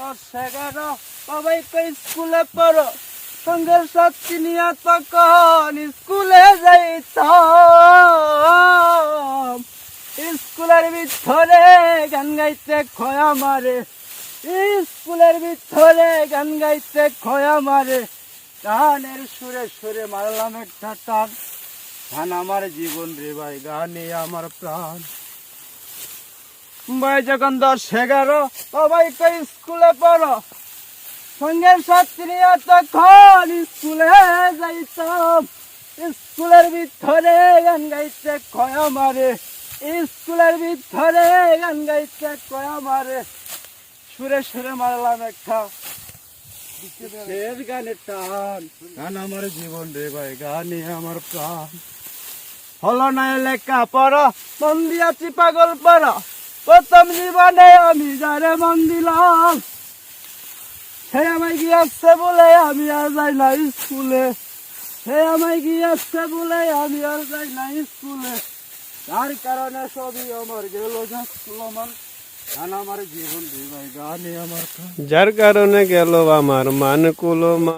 দশ, এগারো সবাই স্কুলে পড়ো। সঙ্গের সাথী নিয়ে তখন স্কুলে যাইতাম। স্কুলের ভিতরে গান গাইতে খয়া মারে। স্কুলের ভিতরে গান গাইতে খয়া মারে। গানের সুরে সুরে মারলাম একটা টান গান আমার জীবন রে ভাই গানে আমার প্রাণ। ভাই যখন দশ এগারো সবাই তো স্কুলে পড়ো। সঙ্গের ছাত্রী তখন স্কুলে যাইতাম। স্কুলের ভিতরে গান গাইতে কয়া মারে স্কুলের ভিতরে গান গাইতে কয়া মারে সুরে সুরে মারলাম একটা। গানের টান। গান আমার জীবন রে ভাই গানই আমার প্রাণ। হলো না লেখা পড়া মন দিয়াছি পাগল পড়া। প্রথম জীবনে আমি যারে মন দিলাম সে আমায় গিয়েছে বলে আমি আর যাই না স্কুলে সে আমায় গিয়েছে বলে আমি আর যাই না স্কুলে তার কারণে সবই আমার গেল মান গান আমার জীবন দিবাই গানে আমার প্রাণ। যার কারণে গেল আমার মান কুলো